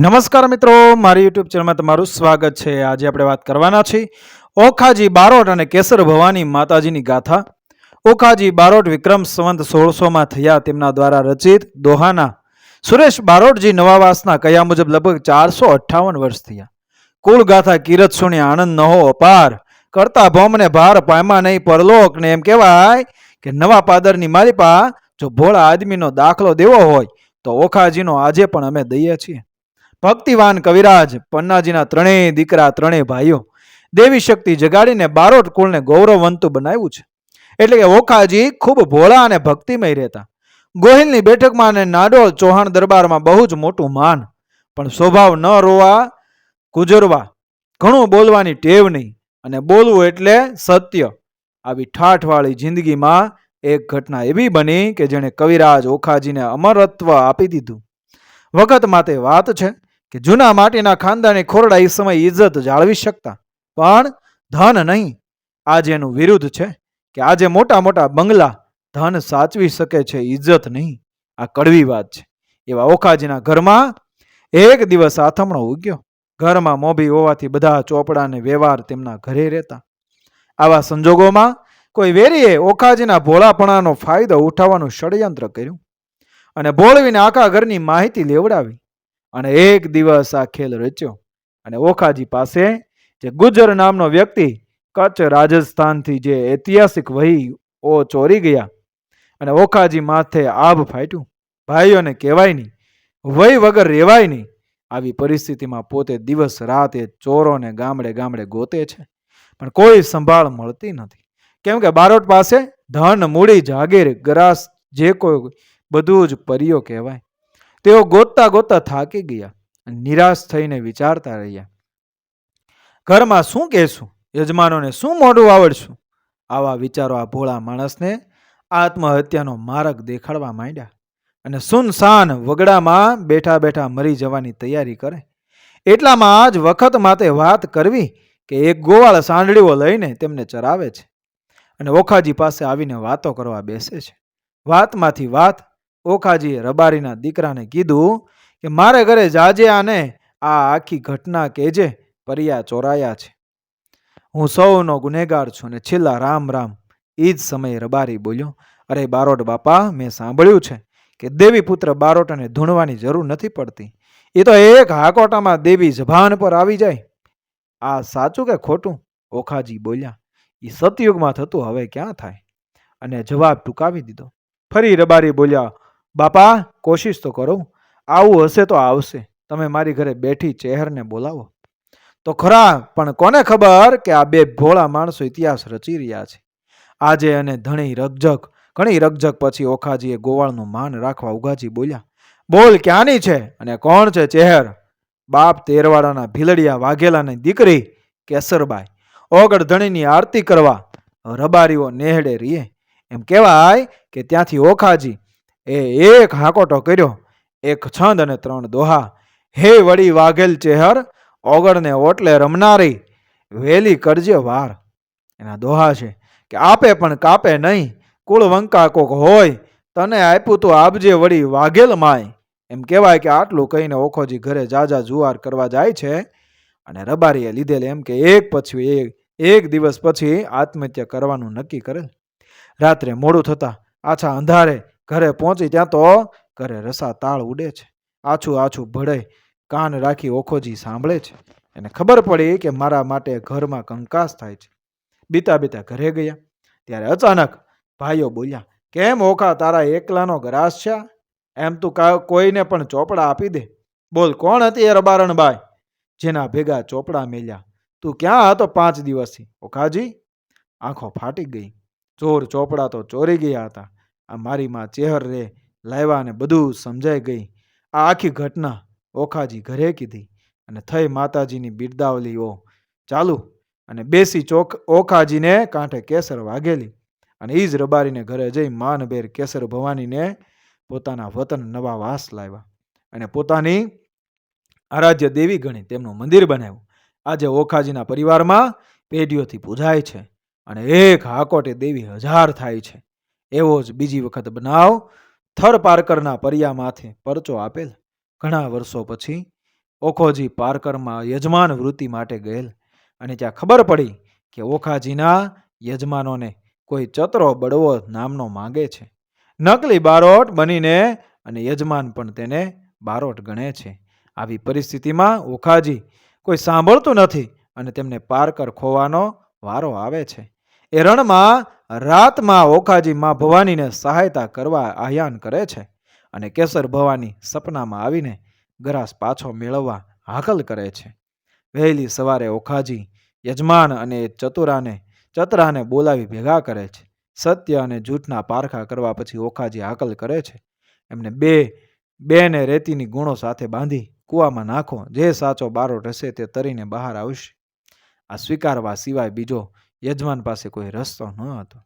નમસ્કાર મિત્રો, મારી યુટ્યુબ ચેનલમાં તમારું સ્વાગત છે. આજે આપણે વાત કરવાના છીએ ઓખાજી બારોટ અને કેસર ભવાની માતાજીની ગાથા. ઓખાજી બારોટ વિક્રમ સંવંત સોળસોમાં થયા તેમના દ્વારા રચિત દોહાના. સુરેશ બારોટજી નવાવાસના કયા મુજબ લગભગ ચારસો અઠ્ઠાવન વર્ષ થયા. કુલ ગાથા કિરત સુણી આનંદ ન હો અપાર. કરતા ભોમને ભાર પામા નહીં પરલોક ને એમ કહેવાય કે નવા પાદરની માલિપા જો ભોળા આદમીનો દાખલો દેવો હોય તો ઓખાજીનો આજે પણ અમે દઈએ છીએ. ભક્તિવાન કવિરાજ, પન્નાજીના ત્રણેય દીકરા, ત્રણેય ભાઈઓ દેવી શક્તિ જગાડીને બારોટ કુળને ગૌરવવંતું બનાવ્યું છે. એટલે કે ઓખાજી ખૂબ ભોળા અને ભક્તિમય રહેતા. ગોહિલની બેઠકમાં અને નાડોળ ચૌહાણ દરબારમાં બહુ જ મોટું માન. પણ સ્વભાવ ન રોવા, ગુજરવા, ઘણું બોલવાની ટેવ નહીં. અને બોલવું એટલે સત્ય. આવી ઠાઠવાળી જિંદગીમાં એક ઘટના એવી બની કે જેણે કવિરાજ ઓખાજીને અમરત્વ આપી દીધું. વખત માટે વાત છે. કે જૂના માટીના ખાનદાની ખોરડા એ સમય ઇજ્જત જાળવી શકતા. પણ ધન નહીં. આજે એનું વિરુદ્ધ છે કે આજે મોટા મોટા બંગલા ધન સાચવી શકે છે ઇજ્જત નહીં. આ કડવી વાત છે. એવા ઓખાજીના ઘરમાં એક દિવસ આથમણો ઉગ્યો. ઘરમાં મોભી હોવાથી બધા ચોપડાને વ્યવહાર તેમના ઘરે રહેતા. આવા સંજોગોમાં કોઈ વેરીએ ઓખાજીના ભોળાપણાનો ફાયદો ઉઠાવવાનું ષડયંત્ર કર્યું અને ભોળવીને આખા ઘરની માહિતી લેવડાવી. અને એક દિવસ આ ખેલ રચ્યો. અને ઓખાજી પાસે જે ગુજર નામનો વ્યક્તિ કચ્છ રાજસ્થાનથી જે ઐતિહાસિક વહી ઓ ચોરી ગયા અને ઓખાજી માથે આભ ફાટ્યું. ભાઈઓને કહેવાય નહીં, વહી વગર રેવાય નહીં આવી પરિસ્થિતિમાં પોતે દિવસ રાત એ ચોરોને ગામડે ગામડે ગોતે છે. પણ કોઈ સંભાળ મળતી નથી. કેમ કે બારોટ પાસે ધન મૂડી, જાગીર, ગ્રાસ જે કોઈ બધું જ પરીઓ કહેવાય. તેઓ ગોતતા ગોતતા થાકી ગયા નિરાશ થઈને વિચારતા રહ્યા. ઘરમાં શું કહેશું? યજમાનોને શું મોઢું આવડશું? આવા વિચારો આ ભોળા માણસને આત્મહત્યાનો માર્ગ દેખાડવા માંડ્યા અને સુનસાન વગડામાં બેઠા બેઠા મરી જવાની તૈયારી કરે. એટલામાં જ વખત માટે વાત કરવી કે એક ગોવાળ સાંડળીઓ લઈને તેમને ચરાવે છે અને ઓખાજી પાસે આવીને વાતો કરવા બેસે છે. વાતમાંથી વાત ઓખાજીએ રબારીના દીકરાને કીધું કે, મારે ઘરે જાજે આને આ આખી ઘટના કહેજે, પરિયા ચોરાયા છે. હું સૌનો ગુનેગાર છું ને છેલ્લા રામ રામ. એ જ સમયે રબારી બોલ્યો, અરે બારોટ બાપા, મેં સાંભળ્યું છે કે દેવી પુત્ર બારોટને ધૂણવાની જરૂર નથી પડતી. એ તો એક હાકોટામાં દેવી જભાન પર આવી જાય. આ સાચું કે ખોટું? ઓખાજી બોલ્યા. એ સતયુગમાં થતું હવે ક્યાં થાય? અને જવાબ ટૂંકાવી દીધો. ફરી રબારી બોલ્યા બાપા, કોશિશ તો કરો. આવું હશે તો આવશે. તમે મારી ઘરે બેઠી ચહેરને બોલાવો. તો ખરા, પણ કોને ખબર કે આ બે ભોળા માણસો ઇતિહાસ રચી રહ્યા છે? આજે અને ધણી રગજગ, ઘણી રગજગ પછી ઓખાજીએ ગોવાળનું માન રાખવા ઉગાજી બોલ્યા, બોલ, ક્યાંની છે અને કોણ છે ચહેર? બાપ તેરવાડાના ભીલડિયા વાઘેલાની દીકરી, કેસરબાઈ. ઓગળ ધણીની આરતી કરવા રબારીઓ નેહડે રીએ. એમ કહેવાય કે ત્યાંથી ઓખાજી એ એક હાકોટો કર્યો, એક છંદ અને ત્રણ દોહા. હે વળી વાઘેલ ચેહર, ઓગળને ઓટલે રમનારી, વેલી કરજે વાર. એના દોહા છે કે આપે પણ કાપે નહીં, કુળ વંકા કોક હોય, તને આપ્યું તો આપજે વળી વાઘેલ માય. એમ કહેવાય કે આટલું કહીને ઓખોજી ઘરે જાજા જુવાર કરવા જાય છે અને રબારીએ લીધેલ એમ કે એક પછી એક એક દિવસ પછી આત્મહત્યા કરવાનું નક્કી કરેલ. રાત્રે મોડું થતા આછા અંધારે ઘરે પહોંચી ત્યાં તો ઘરે રસા તાળ ઉડે છે. આછું આછું ભળે કાન રાખી ઓખોજી સાંભળે છે. એને ખબર પડી કે મારા માટે ઘરમાં કંકાસ થાય છે. બીતા બીતા ઘરે ગયા. ત્યારે અચાનક ભાઈઓ બોલ્યા, કેમ ઓખા તારા એકલાનો ગ્રાસ છે? એમ તું કોઈને પણ ચોપડા આપી દે? બોલ, કોણ હતી એ રબારણબાઈ જેના ભેગા ચોપડા મેલ્યા. તું ક્યાં હતો પાંચ દિવસથી? ઓખાજી? આંખો ફાટી ગઈ. ચોર ચોપડા તો ચોરી ગયા હતા. આ મારી માં ચેહર રે લાવ્યા ને બધું સમજાઈ ગઈ. આ આખી ઘટના ઓખાજી ઘરે કીધી અને થઈ માતાજીની બિરદાવલીઓ ચાલુ અને બેસી ચોક ઓખાજીને કાંઠે કેસર વાગેલી અને ઈજ રબારીને ઘરે જઈ માનભેર કેસર ભવાનીને પોતાના વતન નવા વાસ લાવ્યા અને પોતાની આરાધ્ય દેવી ગણી તેમનું મંદિર બનાવ્યું. આજે ઓખાજીના પરિવારમાં પેઢીઓથી પૂજાય છે અને એક હાકોટે દેવી હજાર થાય છે. એવો જ બીજી વખત બનાવ. થર પારકરના પરિયા પરચો આપેલ. ઘણા વર્ષો પછી ઓખોજી પારકરમાં યજમાન વૃત્તિ માટે ગયેલ. અને ત્યાં ખબર પડી કે ઓખાજીના યજમાનોને કોઈ ચતરો બળવો નામનો માંગે છે. નકલી બારોટ બનીને અને યજમાન પણ તેને બારોટ ગણે છે. આવી પરિસ્થિતિમાં ઓખાજી કોઈ સાંભળતું નથી અને તેમને પારકર ખોવાનો વારો આવે છે. એ રણમાં રાતમાં ઓખાજી માં ભવાનીને સહાયતા કરવા આહ્યાન કરે છે અને કેસર ભવાની સપનામાં આવીને ગરાસ પાછો મેળવવા હાકલ કરે છે. વહેલી સવારે ઓખાજી યજમાન અને ચતુરાને, ચતરાને બોલાવી ભેગા કરે છે. સત્ય અને જૂઠના પારખા કરવા પછી ઓખાજી હાકલ કરે છે. એમને બે, બેને રેતીની ગુણો સાથે બાંધી કૂવામાં નાખો, જે સાચો બારો રહેશે તે તરીને બહાર આવશે. આ સ્વીકારવા સિવાય બીજો યજમાન પાસે કોઈ રસ્તો ન હતો.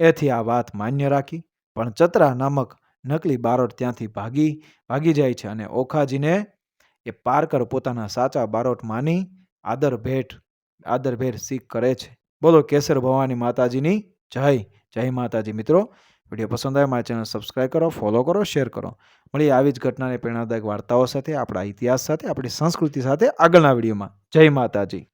એથી આ વાત માન્ય રાખી, પણ ચતરા નામક નકલી બારોટ ત્યાંથી ભાગી ભાગી જાય છે અને ઓખાજીને એ પારકર પોતાના સાચા બારોટ માની આદર ભેટ આદર ભેટ શીખ કરે છે. બોલો, કેસર ભવાની માતાજીની જય જય માતાજી મિત્રો. વીડિયો પસંદ આવે મારી ચેનલ સબસ્ક્રાઈબ કરો ફોલો કરો શેર કરો. મળી આવી જ ઘટનાને પ્રેરણાદાયક વાર્તાઓ સાથે, આપણા ઇતિહાસ સાથે, આપણી સંસ્કૃતિ સાથે આગળના વિડીયોમાં. જય માતાજી.